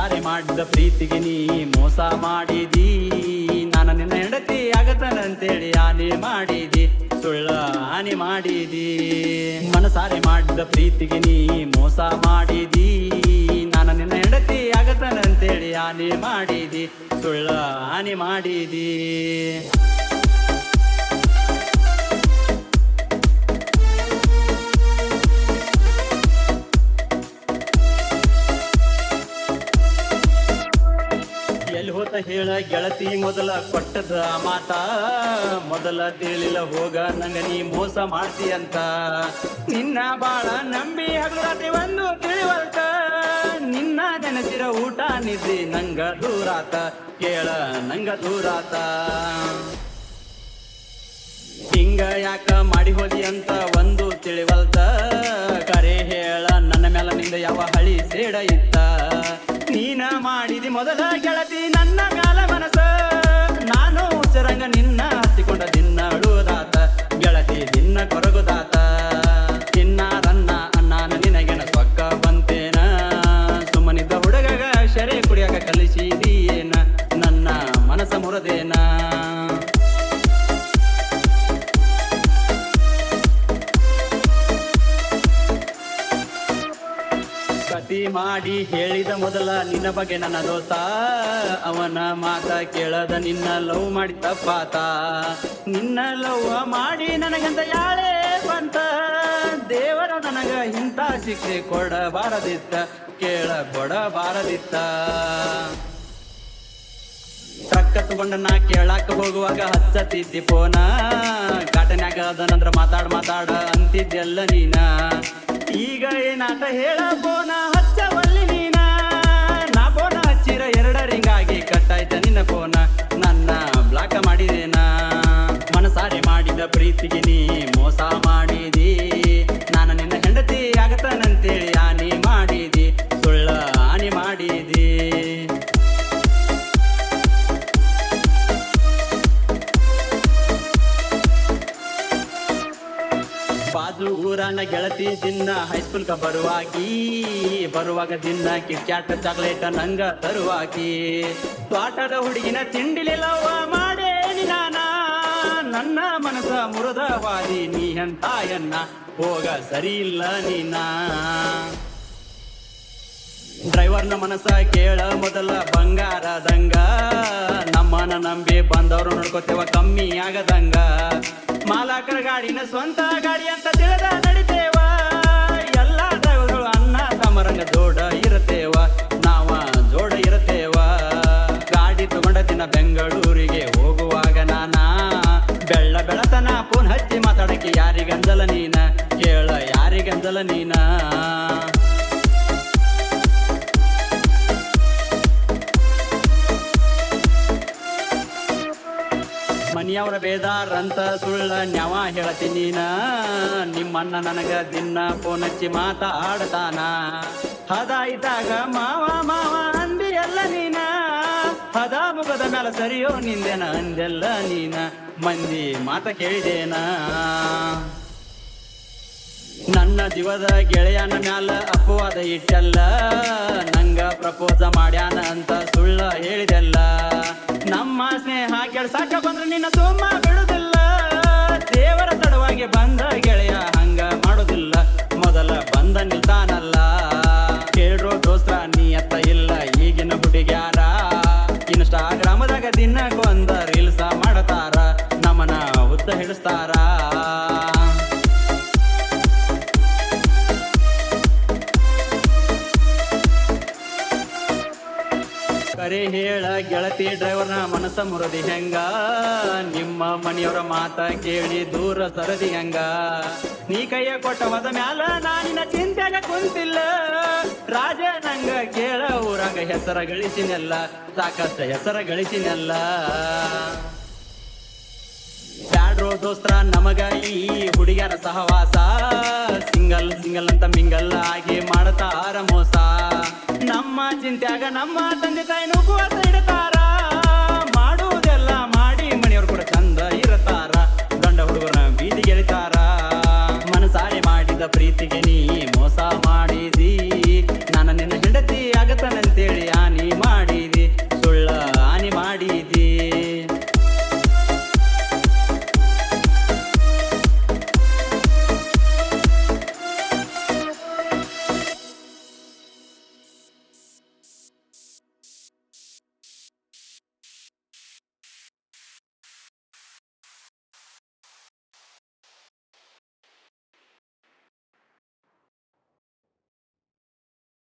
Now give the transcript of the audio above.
ಮಾಡಿದ ಪ್ರೀತಿಗೆ ನೀ ಮೋಸ ಮಾಡಿದಿ. ನಾನು ನಿನ್ನ ಹೆಂಡತಿ ಆಗತನಂತೇಳಿ ಆನೆ ಮಾಡಿದಿ. ಸುಳ್ಳ ಹಾನಿ ಮಾಡಿದಿ. ಮನಸಾರೆ ಮಾಡಿದ ಪ್ರೀತಿಗೆ ನೀ ಮೋಸ ಮಾಡಿದಿ. ನಾನು ನಿನ್ನ ಹೆಂಡತಿ ಆಗತನಂತೇಳಿ ಆನೆ ಮಾಡಿದಿ. ಸುಳ್ಳ ಹಾನಿ ಮಾಡಿದಿ. ಹೋತ ಹೇಳ ಗೆಳತಿ, ಮೊದಲ ಕೊಟ್ಟದ ಮಾತ. ಮೊದಲ ತಿಳಿಲ ಹೋಗ ನಂಗ ನೀ ಮೋಸ ಮಾಡ್ತಿ ಅಂತ. ನಿನ್ನ ಬಾಳ ನಂಬಿ ಹಗಲು ರಾತ್ರಿ ಒಂದು ತಿಳಿವಲ್ತ. ನಿನ್ನ ನೆನಸಿರ ಊಟ ನಿದ್ರಿ, ನಂಗ ದೂರಾತ. ಕೇಳ, ನಂಗ ದೂರಾತ. ಹಿಂಗ ಯಾಕ ಮಾಡಿ ಹೋದಿ ಅಂತ ಒಂದು ತಿಳಿವಲ್ತ. ಕರೆ ಹೇಳ, ನನ್ನ ಮೇಲ ನಿಂದ ಯಾವ ಹಳಿ ಸೇಡ ಇತ್ತ. ನೀನ ಮಾಡಿದಿ ಮೊದಲ ಗೆಳತಿ ಕಲಿಸಿದೀಯೇನ? ನನ್ನ ಮನಸ ಮುರದೇನ? ಕತಿ ಮಾಡಿ ಹೇಳಿದ ಮೊದಲ ನಿನ್ನ ಬಗ್ಗೆ ನನ್ನ ದೋಸ್ತ. ಅವನ ಮಾತ ಕೇಳದ ನಿನ್ನ ಲವ್ ಮಾಡಿ ತಪ್ಪಾತ ನಿನ್ನ ಲವ್ ಮಾಡಿ ನನಗಂತ ಯಾಳೆ ಬಂತ. ದೇವರ ನನಗ ಇಂಥ ಶಿಕ್ಷೆ ಕೊಡಬಾರದಿತ್ತ ಕೇಳ ಕೊಡಬಾರದಿತ್ತ ಟ್ರಕ್ಕ ತಗೊಂಡ ನಾ ಕೇಳಾಕ ಹೋಗುವಾಗ ಹಚ್ಚತಿದ್ದಿ ಫೋನ ಘಟನ್ಯಾಗ ಅದನಂದ್ರ ಮಾತಾಡ್ ಮಾತಾಡ ಅಂತಿದ್ದೆಲ್ಲ ನೀನ. ಈಗ ಏನಾಟ ಹೇಳ ಫೋನ ಹಚ್ಚವಲ್ಲಿ ನೀನ. ನಾ ಫೋನ ಹಚ್ಚಿರ ಎರಡ ರಿಂಗಾಗಿ ಕಟ್ಟಾಯ್ತ ನಿನ್ನ ಫೋನ ನನ್ನ ಬ್ಲಾಕ ಮಾಡಿದೇನಾ. ಮನಸಾರೆ ಮಾಡಿದ ಪ್ರೀತಿಗೆ ನೀ ಮೋಸ ಮಾಡಿದಿ ಬಾಜು ಊರನ ಗೆಳತಿ ದಿನ ಹೈಸ್ಕೂಲ್ಕ ಬರುವಾಗಿ ಬರುವಾಗ ದಿನ ಕಿಟ್ಕ್ಯಾಟ್ ಚಾಕ್ಲೇಟ್ ನಂಗ ತರುವಾಗಿ ತೋಟದ ಹುಡುಗಿನ ತಿಂಡಿಲಿಲ್ಲವ ಮಾಡೇ ಮಾಡೇನಿ ನಾನ. ನನ್ನ ಮನಸ ಮುರಿದವಾದಿ ನೀ ಎಂತಾಯನ್ನ ಹೋಗ ಸರಿ ಇಲ್ಲ ನೀನ. ಡ್ರೈವರ್ನ ಮನಸ ಕೇಳ ಮೊದಲ ಬಂಗಾರದಂಗ ನಮ್ಮನ ನಂಬಿ ಬಂದವರು ನೋಡ್ಕೋತೇವ ಕಮ್ಮಿ ಆಗದಂಗ. ಮಾಲಕರ ಗಾಡಿನ ಸ್ವಂತ ಗಾಡಿ ಅಂತ ತಿಳಿದ ನಡಿತೇವ. ಎಲ್ಲ ಡ್ರೈವರ್ಗಳು ಅನ್ನ ತಮರಂಗ ಜೋಡ ಇರತೇವ. ನಾವ ಜೋಡ ಇರತೇವ. ಗಾಡಿ ತಗೊಂಡ ದಿನ ಬೆಂಗಳೂರಿಗೆ ಹೋಗುವಾಗ ನಾನ ಬೆಳ್ಳ ಬೆಳತನ ಫೋನ್ ಹಚ್ಚಿ ಮಾತಾಡಕ್ಕೆ ಯಾರಿಗಂದಲ ನೀನ? ಕೇಳ ಯಾರಿಗಂದಲ ನೀನ? ಮನಿಯವರ ಬೇದಾರಂತ ಸುಳ್ಳ ನ್ಯಾವ ಹೇಳತಿ ನೀನ? ನಿಮ್ಮಣ್ಣ ನನಗ ದಿನ್ನ ಫೋನ್ ಹಚ್ಚಿ ಮಾತಾಡ್ತಾನ. ಹದ ಇದ್ದಾಗ ಮಾವ ಮಾವ ಅಂದಿ ಎಲ್ಲ ನೀನ. ಹದ ಮುಖದ ಮ್ಯಾಲ ಸರಿಯೋ ನಿಂದೆನ ಅಂದೆಲ್ಲ ನೀನ. ಮಂದಿ ಮಾತ ಕೇಳಿದೇನ? ನನ್ನ ಜೀವದ ಗೆಳೆಯನ ಮ್ಯಾಲ ಅಪವಾದ ಇಟ್ಟಲ್ಲ. ನಂಗ ಪ್ರಪೋಸ ಮಾಡ್ಯಾನ ಅಂತ ಸುಳ್ಳ ಹೇಳಿದೆಲ್ಲ. ನಮ್ಮ ಸ್ನೇಹ ಕೆಡ್ಸಾಕ ಬಂದ್ರೆ ನಿನ್ನ ಸುಮ್ಮ ಬಿಡುದಿಲ್ಲ. ದೇವರ ತಡವಾಗಿ ಬಂದ ಗೆಳೆಯ ಹಂಗ ಮಾಡೋದಿಲ್ಲ. ಮೊದಲ ಬಂದ ನಿಲ್ತಾನಲ್ಲ ಕೇಳ್ರೋ ದೋಸ್ತ ನೀ ಅತ್ತ ಇಲ್ಲ ಕರೆ ಹೇಳ ಗೆಳತಿ ಡ್ರೈವರ್ನ ಮನಸ್ಸ ಮುರದಿ ಹೆಂಗ? ನಿಮ್ಮ ಮನೆಯವರ ಮಾತ ಕೇಳಿ ದೂರ ಸರದಿ ಹೆಂಗ? ನೀ ಕೈಯ ಕೊಟ್ಟ ಮದ ಮ್ಯಾಲ ನಾನಿನ ಚಿಂತೆಗ ಕುಂತಿಲ್ಲ. ರಾಜ ನಂಗ ಕೇಳ ಊರಾಗ ಹೆಸರ ಗಳಿಸಿನೆಲ್ಲ, ಸಾಕಷ್ಟು ಹೆಸರ ಗಳಿಸಿನೆಲ್ಲ. ಬ್ಯಾಡ್ರೋ ದೋಸ್ತ್ರ, ನಮಗ ಈ ಹುಡುಗಿಯರ ಸಹವಾಸ. ಸಿಂಗಲ್ ಸಿಂಗಲ್ ಅಂತ ಮಿಂಗಲ್ ಆಗಿ ಮಾಡತಾರ ಮೋಸ. ನಮ್ಮ ಚಿಂತ್ಯಾಗ ನಮ್ಮ ತಂದೆ ತಾಯಿನೂ ಉಪವಾಸ ಇಡ್ತಾರ ಮಾಡುವುದೆಲ್ಲ ಮಾಡಿ ಮನೆಯವ್ರು ಕೂಡ ಚಂದ ಇರತಾರ. ಗಂಡ ಹುಡುಗರ ಬೀದಿ ಗೆಳಿತಾರ ಮನಸಾರೆ ಮಾಡಿದ ಪ್ರೀತಿಗೆ ನೀ